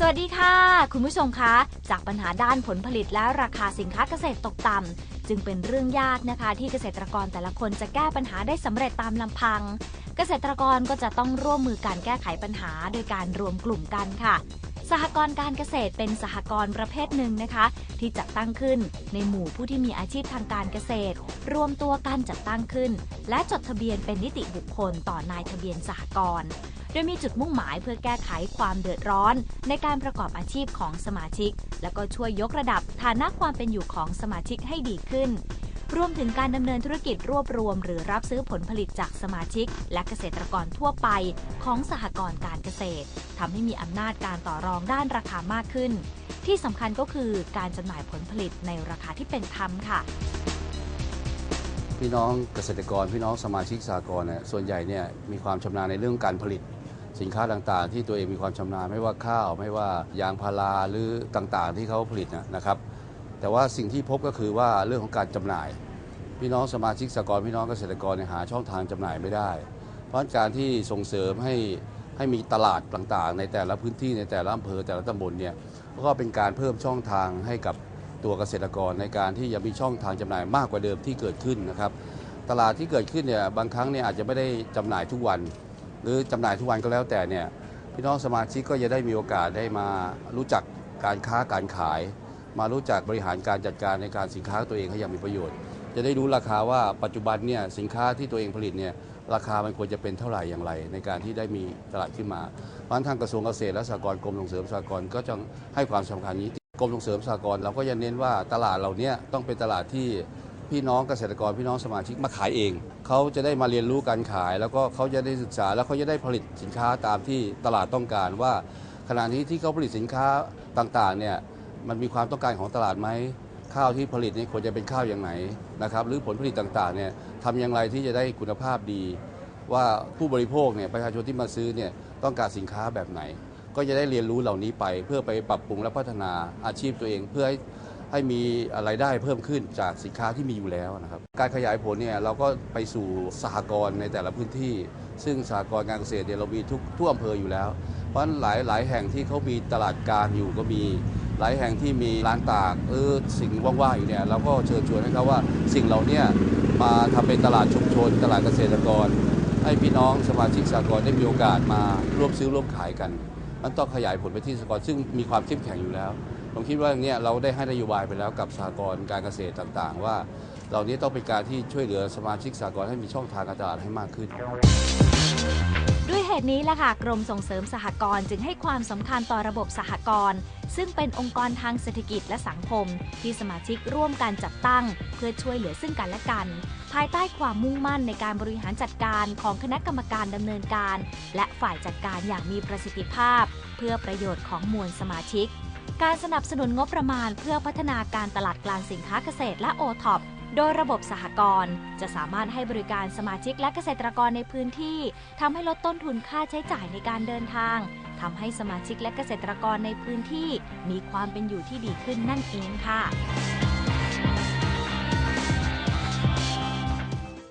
สวัสดีค่ะ คุณผู้ชมคะ จากปัญหาด้านผลผลิตและราคาสินค้าเกษตรตกต่ำ จึงเป็นเรื่องยากนะคะ ที่เกษตรกรแต่ละคนจะแก้ปัญหาได้สำเร็จตามลำพัง เกษตรกรก็จะต้องร่วมมือการแก้ไขปัญหา โดยการรวมกลุ่มกันค่ะ สหกรณ์การเกษตรเป็นสหกรณ์ประเภทหนึ่งนะคะ ที่จัดตั้งขึ้นในหมู่ผู้ที่มีอาชีพทางการเกษตร รวมตัวกันจัดตั้งขึ้น และจดทะเบียนเป็นนิติบุคคลต่อนายทะเบียนสหกรณ์โดยมีจุดมุ่งหมายเพื่อแก้ไขความเดือดร้อน ในการประกอบอาชีพของสมาชิก และก็ช่วยยกระดับฐานะความเป็นอยู่ของสมาชิกให้ดีขึ้น รวมถึงการดำเนินธุรกิจรวบรวม หรือรับซื้อผลผลิตจากสมาชิก และเกษตรกรทั่วไปของสหกรณ์การเกษตรทำให้มีอำนาจการต่อรองด้านราคามากขึ้น ที่สำคัญก็คือการจำหน่ายผลผลิตในราคาที่เป็นธรรมค่ะพี่น้องเกษตรกร พี่น้องสมาชิกสหกรณ์เนี่ยส่วนใหญ่เนี่ยมีความชำนาญในเรื่องการผลิต สินค้าต่างๆ ที่ตัวเองมีความชำนาญไม่ว่าข้าว ไม่ว่ายางพาราหรือต่างๆ ที่เขาผลิตนะครับ แต่ว่าสิ่งที่พบก็คือว่าเรื่องของการจำหน่าย พี่น้องสมาชิกสหกรณ์พี่น้องเกษตรกรเนี่ยหาช่องทางจำหน่ายไม่ได้ เพราะการที่ส่งเสริมให้ให้มีตลาดต่างๆ ในแต่ละพื้นที่ในแต่ละอำเภอแต่ละตำบลเนี่ยก็เป็นการเพิ่มช่องทางให้กับตัวเกษตรกรในการที่จะมีช่องทางจำหน่ายมากกว่าเดิมที่เกิดขึ้นนะครับ ตลาดที่เกิดขึ้นเนี่ยบางครั้งเนี่ยอาจจะไม่ได้จำหน่ายทุกวัน หรือจำหน่ายทุกวันก็แล้วแต่เนี่ยพี่น้องสมาชิกก็จะได้มีโอกาสได้มารู้จักการค้าการขาย มารู้จักบริหารการจัดการในการสินค้าตัวเองให้อย่างมีประโยชน์ จะได้รู้ราคาว่าปัจจุบันเนี่ยสินค้าที่ตัวเองผลิตเนี่ยราคามันควรจะเป็นเท่าไหร่อย่างไร ในการที่ได้มีตลาดขึ้นมาเพราะทางกระทรวงเกษตรและสหกรณ์กรมส่งเสริมสหกรณ์ก็จะให้ความสำคัญนี้กรมส่งเสริมสหกรณ์เราก็จะเน้นว่าตลาดเหล่านี้ต้องเป็นตลาดที่พี่น้องเกษตรกรพี่น้องสมาชิกมาขายเอง เขาจะได้มาเรียนรู้การขาย แล้วก็เขาจะได้ศึกษาแล้วเขาจะได้ผลิตสินค้าตามที่ตลาดต้องการว่า ขณะนี้ที่เขาผลิตสินค้าต่างๆเนี่ย มันมีความต้องการของตลาดไหมข้าวที่ผลิตนี่ควรจะเป็นข้าวอย่างไหนนะครับหรือผลผลิตต่างๆเนี่ยทำอย่างไรที่จะได้คุณภาพดี ว่าผู้บริโภคเนี่ยประชาชนที่มาซื้อเนี่ยต้องการสินค้าแบบไหน ก็จะได้เรียนรู้เหล่านี้ไป เพื่อไปปรับปรุงและพัฒนาอาชีพตัวเอง เพื่อให้ให้มีรายได้เพิ่มขึ้นจากสินค้าที่มีอยู่แล้วนะครับ การขยายผลเนี่ยเราก็ไปสู่สหกรณ์ในแต่ละพื้นที่ ซึ่งสหกรณ์การเกษตรเนี่ยเรามีทุกทั่วอำเภออยู่แล้ว เพราะฉะนั้นหลายหลายแห่งที่เขามีตลาดกลางอยู่ก็มี หลายแห่งที่มีร้านตากเออสิ่งว่างๆอยู่เนี่ยเราก็เชิญชวนให้เขาว่าสิ่งเหล่านี้มาทำเป็นตลาดชุมชน ตลาดเกษตรกร ให้พี่น้องสมาชิกสหกรได้มีโอกาสมาร่วมซื้อร่วมขายกันมันต้องขยายผลไปที่สหกรซึ่งมีความเข้มแข็งอยู่แล้วผมคิดว่าอย่างเนี้ยเราได้ให้นโยบายไปแล้วกับสหกรการเกษตรต่างๆ ว่าเหล่านี้ต้องเป็นการที่ช่วยเหลือสมาชิกสหกรให้มีช่องทางการตลาดให้มากขึ้นด้วยเหตุนี้แหละค่ะกรมส่งเสริมสหกรณ์จึงให้ความสำคัญต่อระบบสหกรณ์ ซึ่งเป็นองค์กรทางเศรษฐกิจและสังคม ที่สมาชิกร่วมกันจัดตั้ง เพื่อช่วยเหลือซึ่งกันและกัน ภายใต้ความมุ่งมั่นในการบริหารจัดการของคณะกรรมการดำเนินการ และฝ่ายจัดการอย่างมีประสิทธิภาพ เพื่อประโยชน์ของมวลสมาชิก การสนับสนุนงบประมาณ เพื่อพัฒนาการตลาดกลางสินค้าเกษตรและโอท็อปโดยระบบสหกรณ์จะสามารถให้บริการสมาชิกและเกษตรกรในพื้นที่ทำให้ลดต้นทุนค่าใช้จ่ายในการเดินทาง ทำให้สมาชิกและเกษตรกรในพื้นที่มีความเป็นอยู่ที่ดีขึ้นนั่นเองค่ะ